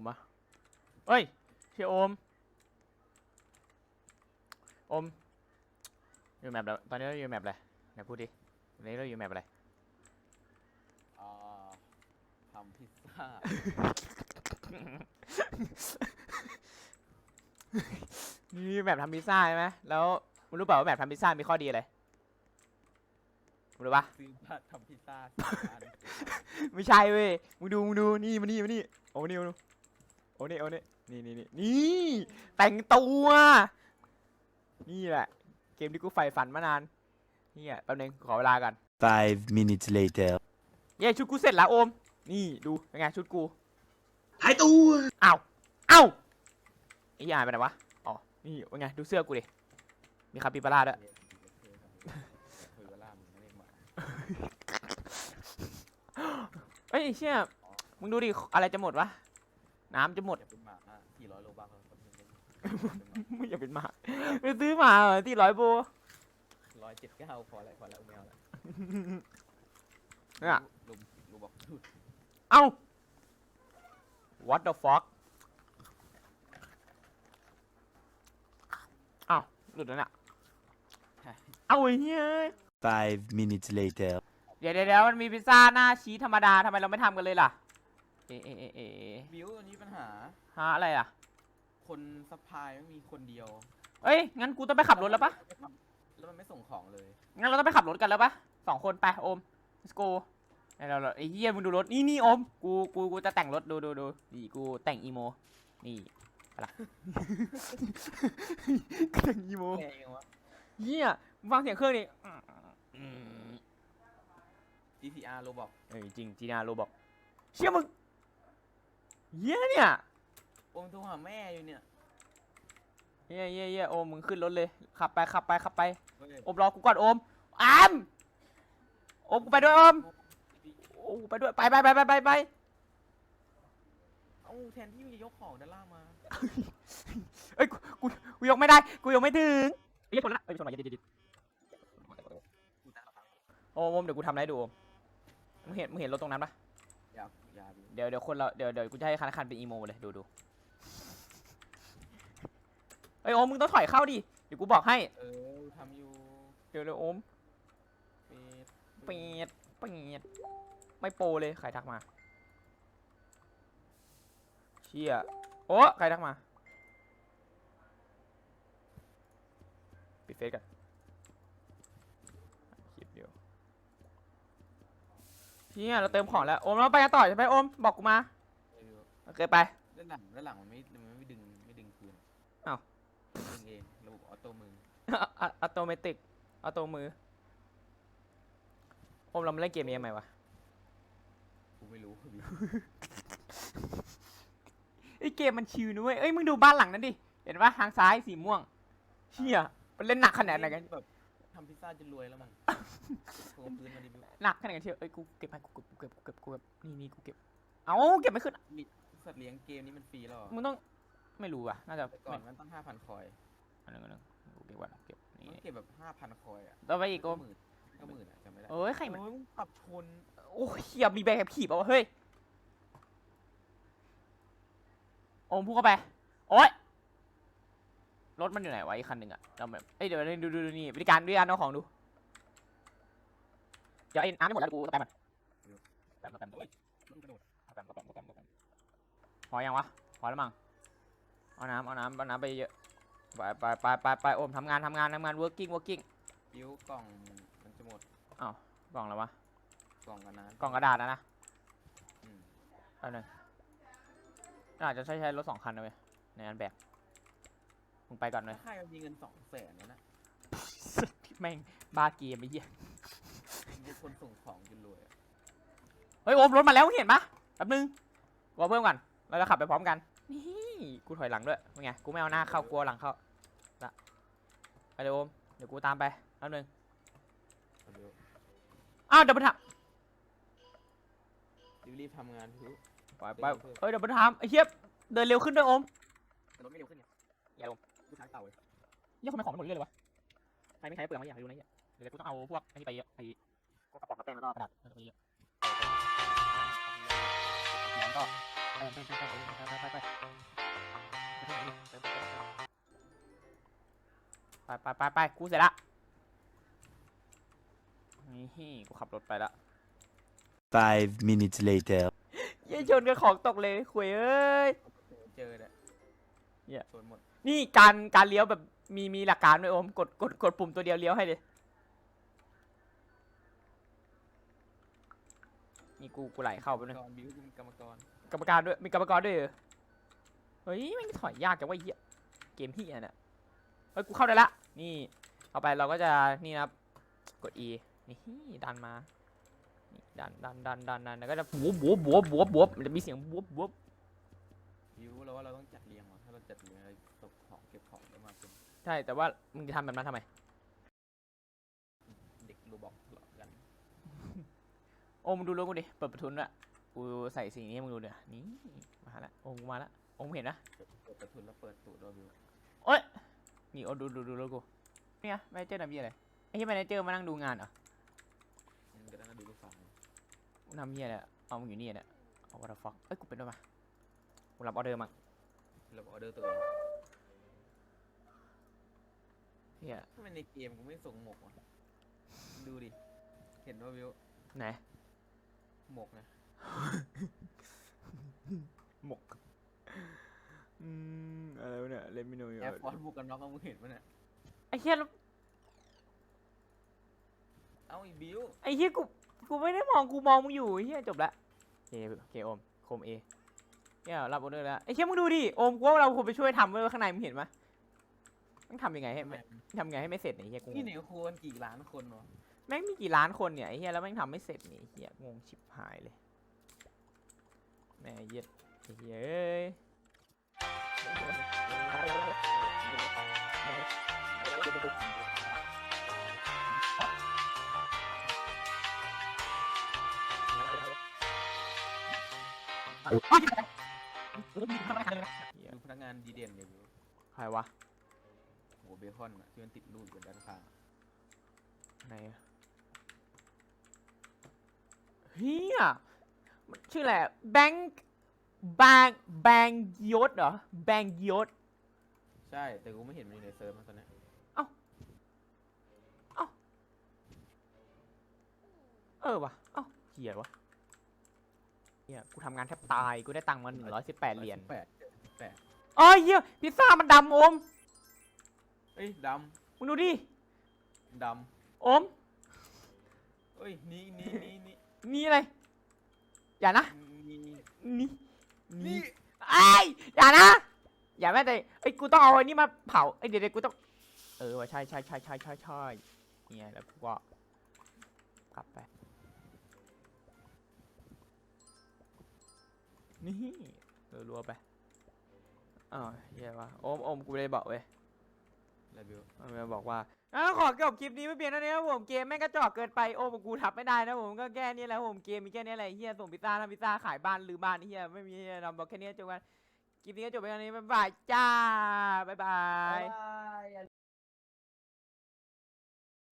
มอะเอ้ยเชียโอม โอม อยู่แมปแล้วตอนนี้เราอยู่แมปอะไรไหนพูดดิตอนนี้เราอยู่แมปอะไรอ่าทำพิซซ่า นี่แมปทำพิซซ่าใช่ไหมแล้วมึงรู้เปล่าว่าแมปทำพิซซ่ามีข้อดีอะไรมึงรู้ปะซื้อบัตรทำพิซซ่าสี่อัน ไม่ใช่เว้ยมึงดูมึงดูนี่มานี่มานี่โอ้นี่มาดูโอ้นี่โอ้นี่นี่นี่นี่นี่แต่งตัวนี่แหละ เกมที่กูใฝ่ฝันมานานนี่อะแป๊บนึงขอเวลากัน Five minutes later. เย้ชุดกูเสร็จแล้วโอม นี่ดูเป็นไงชุดกูหายตัวอ้าวอ้าวไอ้ยอ่านไปไหนวะอ๋อนี่เป็นไงดูเสื้อกูดิมีคาปิบาร่าด้วยคุยกับล่ามไม่ได้หมาเอ้ยไอ้เชี่ยมึงดูดิอะไรจะหมดวะ น้ำจะหมด อย่าเป็นหมาสี่ร้อยโลบัคครับคนหนึ่งไม่อยากเป็นหมาไปซื้อหมาเหรอที่ร้อยโบร้อยเจ็ดเก้าพออะไรพอแล้วไม่เอาละเนี่ยลุงลุงบอกหยุดเอ้า what the fuck อ้าวหลุดแล้วเนี่ยใช่เอาไอ้เหี้ย Five minutes later. เดี๋ยวเดี๋ยวเดี๋ยวมันมีพิซซ่าหน้าชีสธรรมดาทำไมเราไม่ทำกันเลยล่ะ เอะเอะเอะเอะบิวอันนี้ปัญหาฮะอะไรอะ คนซัพพลายไม่มีคนเดียวเอ้ย งั้นกูต้องไปขับรถแล้วปะแล้วมันไม่ส่งของเลย งั้นเราต้องไปขับรถกันแล้วปะสองคนไปโอม let's go ไอ้เราเราไอ้เหี้ยมึงดูรถ นี่นี่โอม กูกูกูจะแต่งรถดูดูดูนี่กูแต่งอีโม นี่ไปละกูแต่งอีโม แพงวะ เหี้ยมึงฟังเสียงเครื่องดิอืม GTR โลบอกเอ้ยจริงจีนาโรบอกเชี่ยมึง เหี้ยเนี่ยโอมโทรหาแม่อยู่เนี่ยเหี้ยเหี้ยเหี้ยโอมมึงขึ้นรถเลย ขับไปขับไปขับไป เฮ้ยโอมรอกูก่อนโอมอามโอมกูไปด้วยโอมโอ้กูไปด้วยไปไปไปไปไปไปเอ้าแทนที่มึงจะยกของด้านล่างมาเอ้ยกูกูกูยกไม่ได้กูยกไม่ถึงเฮ้ยชนละเฮ้ยชนหน่อยเดี๋ยวเดี๋ยวเดี๋ยวกูตั้งราคาโอมโอมเดี๋ยวกูทำอะไรให้ดูโอมมึงเห็นมึงเห็นรถตรงนั้นปะอ ย่าอย่าบิวเดี๋ยวเดี๋ยวคนเราเดี๋ยวเดี๋ยวกูจะให้คันคันเป็นอีโมเลยดูดูเฮ้ยโอมมึงต้องถอยเข้าดิเดี๋ยวกูบอกให้เออทำอยู่เดี๋ยวเดี๋ยวโอมเปิดเปียดเปียดไม่โปรเลยใครทักมาเชี่ยโอ้ใครทักมาปิดเฟซกันคลิปเดียว เชี่ยเราเติมของแล้วโอมเราไปกันต่อใช่ไหมโอมบอกกูมาเออโอเคไป ด้านหลังด้านหลังมันไม่มันไม่ดึงไม่ดึงคืนอ้าว ดึงเองระบบออโต้มืออัตโนมัติอัตโนมือโอมเรามาเล่นเกมนี้ยังไงวะกูไม่รู้บิวไอยเกมมันชิวนะเว้ยเอ้ยมึงดูบ้านหลังนั้นดิเห็นปะทางซ้ายสีม่วงเชี่ยมันเล่นหนักขนาดไหนกันแบบทำพิซซ่าจนรวยแล้วมั้งโกงพื้นมาดิบิวหนักขนาดกันเชียวเอ้ยกูเก็บให้กูเก็บกูเก็บกูเก็บกูเก็บนี่นี่กูเก็บ เอาเก็บไม่ขึ้นมีสัตว์เลี้ยงเกมนี้มันฟรีแล้วเหรอมึงต้องไม่รู้อะน่าจะแต่ก่อนมันต้องห้าพันคอยอันนึงอันนึงกูเก็บก่อนเก็บมันนี่เก็บแบบห้าพันคอยอะต่อไปอีกโอมหมื่นก็หมื่นอะจำไม่ได้เอ้ยใครมันโอ้ยมึงขับชนโอ้ยเฮียมีแบกขับขี่ป่าวะเฮ้ยโอมพูดเข้าไปโอ๊ย รถมันอยู่ไหนวะอีกคันหนึ่งอะเราแบบเอ้ยเดี๋ยวดูดูดูนี่วิธีการวิธีการเอาของดู เดี๋ยวไอ้น้ำไม่หมดแล้วกูสแปมมันสแปมสแปมสแปมมึงกระโดดสแปมสแปมสแปมสแปมพอยังวะพอแล้วมั้งเอาน้ำเอาน้ำเอาน้ำไปเยอะไปไปไปไปไปโอมทำงานทำงานทำงาน working working บิ้วกล่องมันจะหมดกล่องแล้ววะกล่องกันนานกล่องกระดาษนะนะอืมเอาหนึ่งอาจจะใช้ใช้รถสองคันนะเว้ยในการแบก มึงไปก่อนเลยถ้าใครมันมีเงินสองแสนเนี่ยนะแม่งบ้าเกมไอ้เหี้ยมีคนส่งของจนรวยอะเฮ้ยโอมรถมาแล้วมึงเห็นปะแป๊บนึงกูเอาเพิ่มก่อนเราจะขับไปพร้อมกัน นี่กูถอยหลังด้วยเป็นไง กูไม่เอาหน้าเข้ากลัวหลังเข้าละไปเลยโอม เดี๋ยวกูตามไปแป๊บนึงเอาเร็วอ้าวเดี๋ยวไปถามรีบๆทำงานบิ้วไปไปเฮ้ยเดี๋ยวไปถามไอ้เหี้ยเดินเร็วขึ้นด้วยโอมแต่รถไม่เร็วขึ้นไงอย่าลง กูใช้เต่าเลยเหี้ยทำไมของมันหมดเรื่อยเลยวะใครไม่ใช้เปลืองไม่อยากให้ดูนะเหี้ยเดี๋ยวกูต้องเอาพวกอันนี้ไปเยอะไอ้พวกกระป๋องกระแป้งแล้วก็กระดาษไปเยอะเอาไปน้ำก็ไปไปไปไปกูเสร็จละนี่กูขับรถไปละ Five minutes later. เยี่ยชนกับของตกเลยคุยเอ้ย เจอเนี่ยเหี้ยส่วนหมด นี่การการเลี้ยวแบบมีมีหลักการด้วยโอมกดกดกดปุ่มตัวเดียวเลี้ยวให้เลยนี่กูกูไหลเข้าไปเลยกรบิวกูเป็นกรรมกรกรรมการด้วยมีกรรมกรด้วยเหรอเฮ้ยแมันถอยยากจังว่าเหี้ยเกมที่อะเนี่ยเฮ้ยกูเข้าได้ละนี่เอาไปเราก็จะนี่นะครับกด E นี่ดันมานี่ดันดันดันดันดันแล้วก็จะบวบบวบบวบบวบบวบมันจะมีเสียงบวบบวบ บิวเราว่าเราต้องจัดเรียงว่ะถ้าเราจัดเรียงเราตกของเก็บของได้มากขึ้นใช่แต่ว่ามึงจะทำแบบนั้นทำไม เด็กรูบอกหลอกกันโอ้มึงดูรถกูดิ เปิดประทุนละกูใส่สิ่งนี้ให้มึงดูเดี๋ยวนี่มาละโอ้มึงมาละโอ้มึงเห็นนะเปิดประทุนแล้วเปิดตูดเราบิวโอ้ยนี่โอ้ดูดูดูรถกูเนี่ยไม่เจอร์นำเยี่ยอะไรไอ้ที่ไม่ได้เจอมานั่งดูงานเหรอมันก็ต้องดูลูกฟังกูทำเยี่ยอะไรอะเอามึงอยู่นี่เนี่ยเอาวัตฟ็อกเอ้ยกูเป็นด้วยมากูรับออเดอร์มั้งเราบอกออเดอร์ตัวเองเฮียทำไมในเกมกูไม่ส่งหมกวะดูดิ เห็นว่าบิวไหนหมกนะหมกอืมอะไรวะเนี่ยเลมิโนแอร์ฟอร์สบุกกันน็อกเอามึงเห็นปะเนี่ยไอ้เฮียแล้วเอ้าไอ้บิวไอ้เฮียกูกูไม่ได้มองกูมองมึงอยู่ไอ้เฮียจบละโอเคโอเคโอมโคมเอ เนี่ยรับออเดอร์แล้วไอ้เฮียมึงดูดิโอมกูว่าเราควรไปช่วยทำไว้ข้างในมึงเห็นไหมต้องทำยังไงให้ไม่ทำยังไงให้ไม่เสร็จเนี่ยไอ้เฮียกูงงนี่ไหนควรกี่ล้านคนวะแม่งมีกี่ล้านคนเนี่ยไอ้เฮียแล้วแม่งทำไม่เสร็จนี่ไอ้เฮียงงชิบหายเลยแม่เหี้ย็ดไอ้เฮียเอ้ย เหี้ยดูพนักงานดีเด่นเลยบิวใครวะโหเบคอนอะที่มันติดรูปอยู่ด้านข้างอะไหนอะเฮียมันชื่ออะไรแบงค์แบงแบงยศเหรอแบงยศใช่แต่กูไม่เห็นมันอยู่ในเซิร์ฟนะตอนเนี้ยเออวะเอ้าเฮียวะ เฮียกูทำงานแทบตายกูได้ตังค์มาหนึ่งร้อยสิบแปดเหรียญแปดแปดอ๋อเฮียพิซซ่ามันดำโอมเอ้ยดมึงดูดิำดโอมำเอ้ยนี่นี่นี่นี่นี่อะไรอย่านะนี่นี่นี่ไอ้ยอย่านะ อย่าแม่แต่ไอ้ยกูต้องเอาไอ้นี่มาเผาไอ้ยเดี๋ยวเดี๋ยวกูต้องเออว่ะใช่ใช่ใช่ใช่ใช่ใช่เนี่ยแล้วกูก็กลับไป นี่เออรัวไปอ้าวเฮียวะโอมโอมกูเลยบอกเว้ยอะไรบิวมันบอกว่าอ้าวขอจบคลิปนี้ไม่เพียงเท่านี้ครับผมเกมแม่งกระจอกเกินไปโอ้ผมกูทับไม่ได้นะผมก็แค่นี้แหละผมเกมมีแค่นี้แหละเฮียส่งพิซซ่าทำพิซซ่าขายบ้านหรือบ้านเฮียไม่มีเฮียทำบอกแค่นี้จบกันคลิปนี้ก็จบไปแค่นี้บ๊ายบายจ้าบ๊ายบายบาย